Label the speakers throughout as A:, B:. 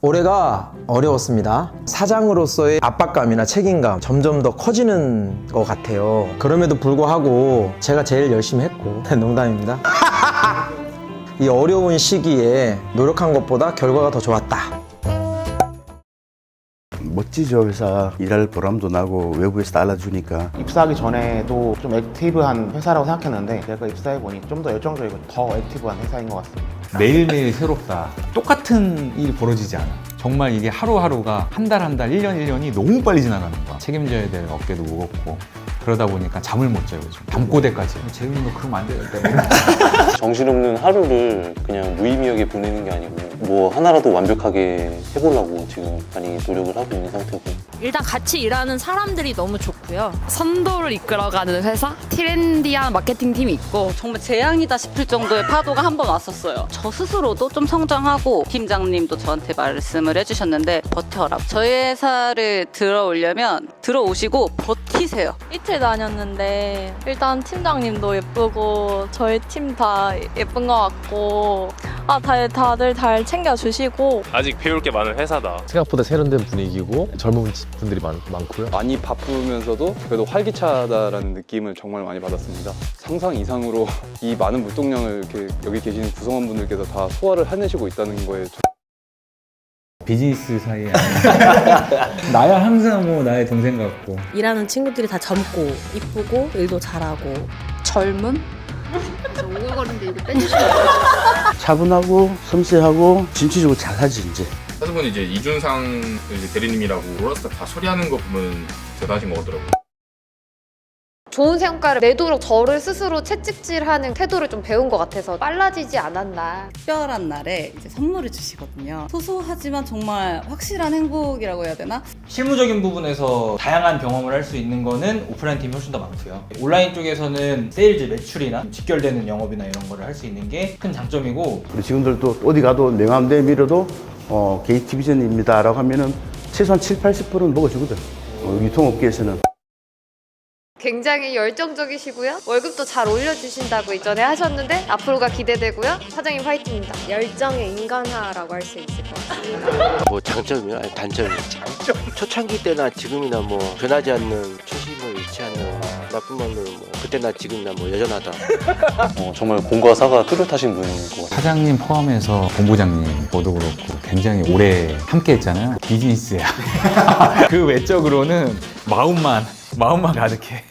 A: 올해가 어려웠습니다. 사장으로서의 압박감이나 책임감 점점 더 커지는 것 같아요. 그럼에도 불구하고 제가 제일 열심히 했고 농담입니다. 이 어려운 시기에 노력한 것보다 결과가 더 좋았다.
B: 멋지죠 회사 일할 보람도 나고 외부에서 달라주니까
C: 입사하기 전에도 좀 액티브한 회사라고 생각했는데 제가 입사해보니 좀 더 열정적이고 더 액티브한 회사인 것 같습니다.
D: 매일매일 새롭다. 똑같은 일이 벌어지지 않아. 정말 이게 하루하루가 한 달 한 달, 일년 일년이 너무 빨리 지나가는 거야. 책임져야 될 어깨도 무겁고. 그러다 보니까 잠을 못 자요, 요즘. 밤꼬대까지. 재훈이 너 그러면 안 되겠다.
E: 정신없는 하루를 그냥 무의미하게 보내는 게 아니고 뭐 하나라도 완벽하게 해보려고 지금 많이 노력을 하고 있는 상태고
F: 일단 같이 일하는 사람들이 너무 좋고 요. 선도를 이끌어가는 회사, 트렌디한 마케팅 팀이 있고
G: 정말 재앙이다 싶을 정도의 파도가 한 번 왔었어요. 저 스스로도 좀 성장하고 팀장님도 저한테 말씀을 해주셨는데 버텨라. 저희 회사를 들어오려면 들어오시고 버티세요.
H: 이틀 다녔는데 일단 팀장님도 예쁘고 저희 팀 다 예쁜 것 같고 아 다, 다들 잘 챙겨주시고
I: 아직 배울 게 많은 회사다.
J: 생각보다 세련된 분위기고 젊은 분들이 많, 많고요.
K: 많이 바쁘면서도 그래도 활기차다라는 느낌을 정말 많이 받았습니다. 상상 이상으로 이 많은 물동량을 이렇게 여기 계시는 구성원분들께서 다 소화를 해내시고 있다는 거에
D: 비즈니스 사이에. 나야 항상 뭐 나의 동생 같고.
L: 일하는 친구들이 다 젊고 이쁘고 일도 잘하고
G: 젊 은?
B: 차분하고 섬세하고 진취적으로 잘하지 이제
I: 사실은 이제 이준상 이제 대리님이라고 롤러스타 다 처리하는 거 보면 대단하신 것 같더라고요.
M: 좋은 성과를 내도록 저를 스스로 채찍질하는 태도를 좀 배운 것 같아서 빨라지지 않았나.
G: 특별한 날에 이제 선물을 주시거든요. 소소하지만 정말 확실한 행복이라고 해야 되나?
N: 실무적인 부분에서 다양한 경험을 할 수 있는 거는 오프라인 팀이 훨씬 더 많고요. 온라인 쪽에서는 세일즈 매출이나 직결되는 영업이나 이런 거를 할 수 있는 게 큰 장점이고
B: 우리 직원들도 어디 가도 명함대 밀어도 어, 게이티비전입니다 라고 하면은 최소한 7, 80%는 먹어주거든 어, 유통업계에서는
M: 굉장히 열정적이시고요. 월급도 잘 올려주신다고 이전에 하셨는데 앞으로가 기대되고요. 사장님 화이팅입니다. 열정의 인간화라고 할 수 있을 것 같습니다.
O: 뭐 장점이요? 아니 단점이요. 장점. 초창기 때나 지금이나 뭐 변하지 않는 초심을 잃지 않는 나쁜 말로 뭐 그때나 지금이나 뭐 여전하다.
E: 어, 정말 공과 사가 뚜렷하신 분인 것 같아요.
D: 사장님 포함해서 본부장님 모두 그렇고 굉장히 오래 함께 했잖아요. 비즈니스야. 그 외적으로는 마음만, 마음만 가득해.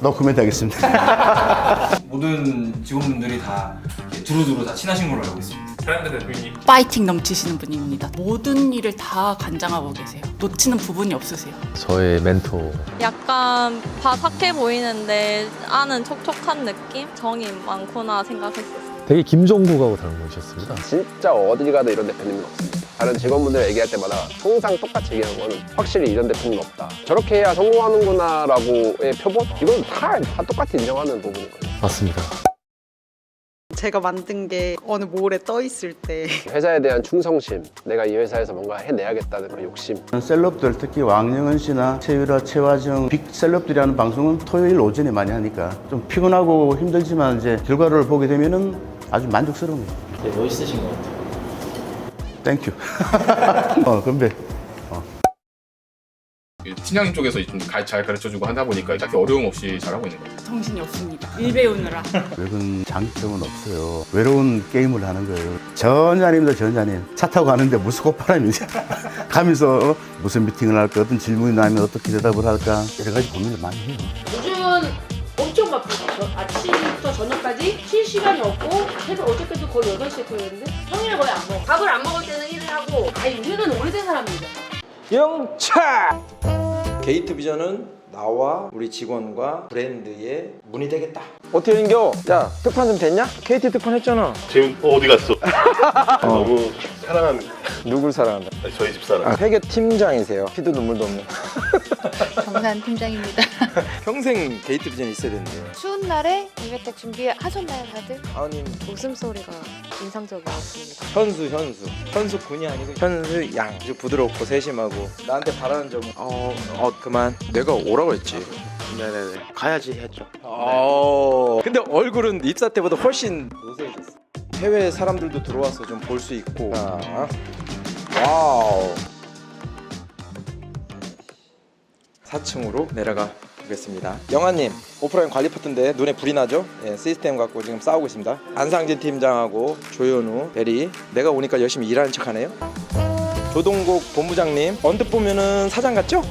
B: 노코멘트 하겠습니다
N: 모든 직원분들이 다 이렇게 두루두루 다 친하신 걸로 알고 있습니다.
I: 트렌드 대표님
G: 파이팅 넘치시는 분입니다. 모든 일을 다 간장하고 계세요. 놓치는 부분이 없으세요.
J: 저의 멘토
H: 약간 바삭해 보이는데 안은 촉촉한 느낌? 정이 많구나 생각했었어요.
J: 되게 김종국하고 닮으셨습니다.
C: 진짜 어딜 가도 이런 대표님은 없습니다. 다른 직원분들 얘기할 때마다 항상 똑같이 얘기하는 거는 확실히 이런 대표님 없다. 저렇게 해야 성공하는구나라고의 표본? 이건 다, 다 똑같이 인정하는 부분인 거예요.
J: 맞습니다.
G: 제가 만든 게 어느 몰에 떠 있을 때
C: 회사에 대한 충성심, 내가 이 회사에서 뭔가 해내야겠다는 그 욕심.
B: 셀럽들 특히 왕영은 씨나 최유라, 최화정 빅 셀럽들이 하는 방송은 토요일 오전에 많이 하니까 좀 피곤하고 힘들지만 이제 결과를 보게 되면은 아주 만족스러운 거예요
N: 되게 멋있으신 것 같아요.
B: 땡큐 어 건배
I: 팀장님 쪽에서 좀 잘 가르쳐주고 하다 보니까 딱히 어려움 없이 잘하고 있는 것 같아요.
G: 정신이 없습니다. 일 배우느라.
B: 외근 장점은 없어요 외로운 게임을 하는 거예요 전혀 아닙니다 전혀 아니에요 차 타고 가는데 무슨 꽃바람이 이제 가면서 어? 무슨 미팅을 할까 어떤 질문이 나면 어떻게 대답을 할까 여러 가지 고민을 많이 해요
L: 요즘은 엄청 바쁘죠 아침부터 저녁까지 쉴 시간이 없고 새벽 어저께도 거의 8시에 토요일인데 평일에 거의 안 먹어 밥을 안 먹을 때는 일을 하고 아니 우리는 오래된 사람입니다
A: 영차! 게이트 비전은 나와 우리 직원과 브랜드의 문이 되겠다.
C: 어떻게 인겨? 야, 특판 좀 됐냐? KT 특판 했잖아.
I: 재훈 어디 갔어? 너무 사랑하는
C: 누굴 사랑한다?
I: 저희 집 사람.
C: 아, 회계 팀장이세요. 피도 눈물도 없는.
M: 정산 팀장입니다.
A: 평생 게이트 비전이 있어야 되는데.
M: 추운 날에 이벤트 준비하셨나요, 다들?
A: 아니,
M: 웃음소리가 인상적이었습니다.
A: 현수, 현수. 현수 군이 아니고 현수 양. 아주 부드럽고 세심하고. 나한테 바라는 점은 어, 어, 그만. 내가 오라고 했지.
O: 네네네. 가야지 했죠.
A: 어. 근데 얼굴은 입사 때보다 훨씬 노쇠해졌어. 해외 사람들도 들어와서 좀 볼 수 있고. 자, 와우. 4층으로 내려가 보겠습니다. 영아님, 오프라인 관리 파트인데 눈에 불이 나죠? 예, 시스템 갖고 지금 싸우고 있습니다. 안상진 팀장하고 조현우, 대리. 내가 오니까 열심히 일하는 척하네요. 조동국 본부장님, 언뜻 보면은 사장 같죠?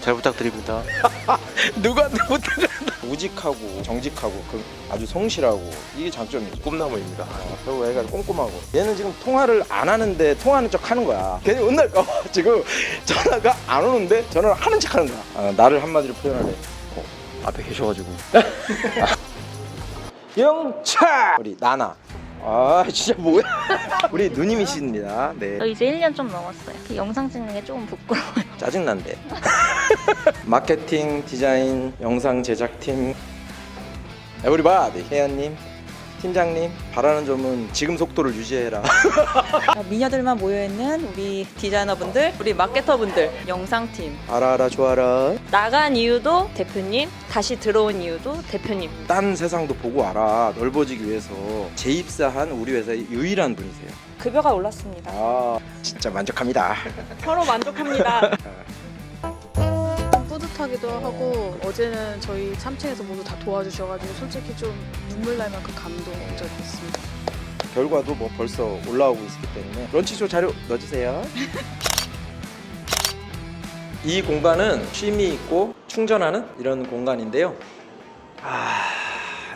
O: 잘 부탁드립니다.
A: 누가 누구한테 우직하고 정직하고 그 아주 성실하고 이게 장점이죠. 꿈나무입니다. 그리고 애가 꼼꼼하고 얘는 지금 통화를 안 하는데 통화하는 척 하는 거야. 괜히 혼날까 봐 지금 전화가 안 오는데 전화를 하는 척 하는 거야. 아, 나를 한마디로 표현하래. 어, 앞에 계셔가지고. 영차 우리 나나. 아 진짜 뭐야? 우리 누님이십니다. 네.
P: 저 이제 1년 좀 넘었어요. 영상 찍는 게 조금 부끄러워요.
A: 짜증난데. 마케팅, 디자인, 영상 제작팀, 에브리바디, 혜연님, 팀장님, 바라는 점은 지금 속도를 유지해라.
Q: 미녀들만 모여있는 우리 디자이너분들, 우리 마케터분들, 영상팀.
A: 알아라, 좋아라.
Q: 나간 이유도 대표님, 다시 들어온 이유도 대표님.
A: 딴 세상도 보고 알아. 넓어지기 위해서 재입사한 우리 회사의 유일한 분이세요.
Q: 급여가 올랐습니다.
A: 아, 진짜 만족합니다.
Q: 서로 만족합니다.
R: 뿌듯하기도 하고 어제는 저희 3층에서 모두 다 도와주셔가지고 솔직히 좀 눈물 날 만큼 감동적이었습니다.
A: 결과도 뭐 벌써 올라오고 있기 때문에 런치쇼 자료 넣어주세요. 이 공간은 쉼이 있고 충전하는 이런 공간인데요. 아,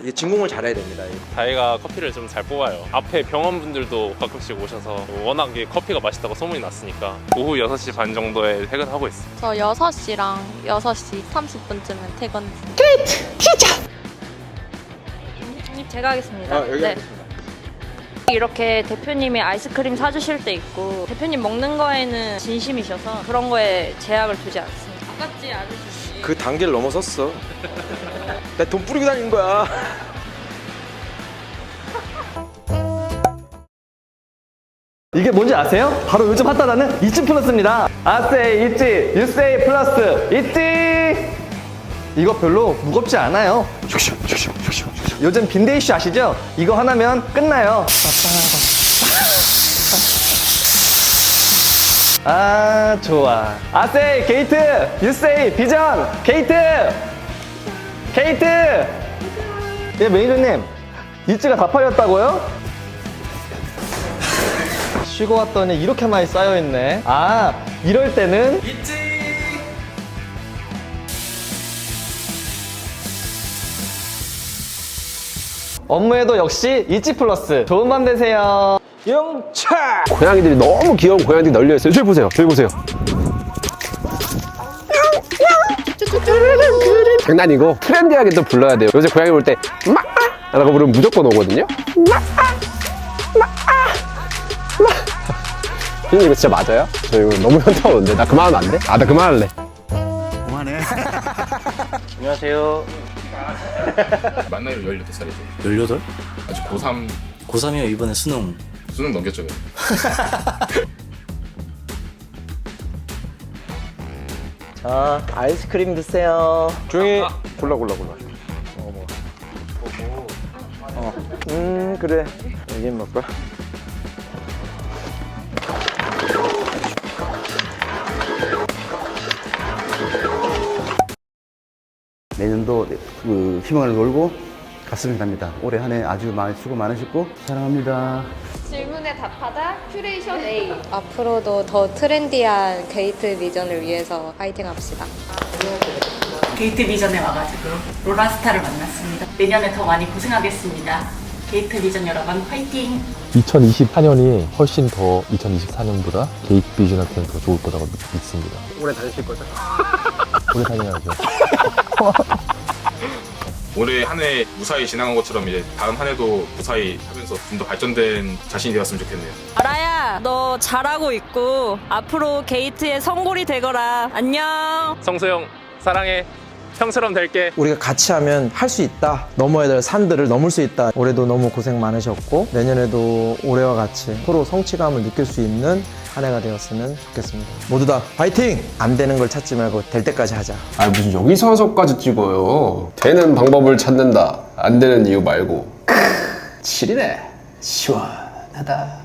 A: 이게 진공을 잘해야 됩니다.
J: 다이가 커피를 좀 잘 뽑아요. 앞에 병원분들도 가끔씩 오셔서 워낙 에 커피가 맛있다고 소문이 났으니까 오후 6시 반 정도에 퇴근하고 있어요.
H: 저 6시랑 6시 30분쯤은 퇴근.
F: 제가 하겠습니다.
A: 아, 여기
F: 네.
A: 하겠습니다.
F: 이렇게 대표님이 아이스크림 사주실 때 있고 대표님 먹는 거에는 진심이셔서 그런 거에 제약을 두지 않습니다. 아깝지 않으시지?
A: 그 단계를 넘어섰어. 나 돈 뿌리고 다니는 거야.
S: 이게 뭔지 아세요? 바로 요즘 핫하다는 이치 플러스입니다. 아세이 이치, 유세이 플러스 이치. 이거 별로 무겁지 않아요. 요즘 빈대 이슈 아시죠? 이거 하나면 끝나요. 아 좋아. 아세이 게이트, 유세이 비전, 게이트, 게이트. 예 매니저님, 이치가 다 팔렸다고요? 쉬고 왔더니 이렇게 많이 쌓여있네. 아, 이럴 때는 업무에도 역시 이치 플러스. 좋은 밤 되세요.
A: 영차!
C: 고양이들이 너무 귀여운 고양이들이 널려 있어요. 저기 보세요. 저기 보세요. 장난이고 트렌디하게 또 불러야 돼요. 요새 고양이 볼때 마! 라고 부르면 무조건 오거든요. 마! 마! 마! 형님 이거 진짜 맞아요? 저 이거 너무 현타 오는데 나 그만하면 안 돼? 아 나 그만할래.
O: 그만해.
E: 안녕하세요.
I: 만 나이로 18살이죠.
T: 18?
I: 아직 고3
T: 고3이요 이번에 수능
I: 수능 넘겼죠.
A: 자, 아이스크림 드세요. 조용히 골라 골라 골라. 어, 뭐. 어, 음 그래. 여기 먹고.
B: 내년도 그 희망을 걸고 갔으면 합니다. 올해 한 해 아주 많이 수고 많으셨고 사랑합니다.
M: 질문에 답하다 큐레이션 A.
U: 앞으로도 더 트렌디한 게이트 비전을 위해서 파이팅 합시다.
V: 게이트 비전에 와가지고 로라스타를 만났습니다. 내년에 더 많이 고생하겠습니다. 게이트 비전 여러분 화이팅!
J: 2024년이 훨씬 더 2024년보다 게이트 비전한테는 더 좋을 거라고 믿- 믿습니다.
C: 오래 다니실 거죠?
J: 오래 다녀야죠.
I: 올해 한 해 무사히 지나간 것처럼 이제 다음 한 해도 무사히 하면서 좀 더 발전된 자신이 되었으면 좋겠네요.
F: 아라야, 너 잘하고 있고 앞으로 게이트의 성골이 되거라. 안녕.
J: 성수형 사랑해. 형처럼 될게.
A: 우리가 같이 하면 할 수 있다. 넘어야 될 산들을 넘을 수 있다. 올해도 너무 고생 많으셨고 내년에도 올해와 같이 서로 성취감을 느낄 수 있는 한 해가 되었으면 좋겠습니다. 모두 다 파이팅! 안 되는 걸 찾지 말고 될 때까지 하자.
C: 아 무슨 여기서 와서까지 찍어요. 되는 방법을 찾는다. 안 되는 이유 말고. 크, 지리네. 시원하다.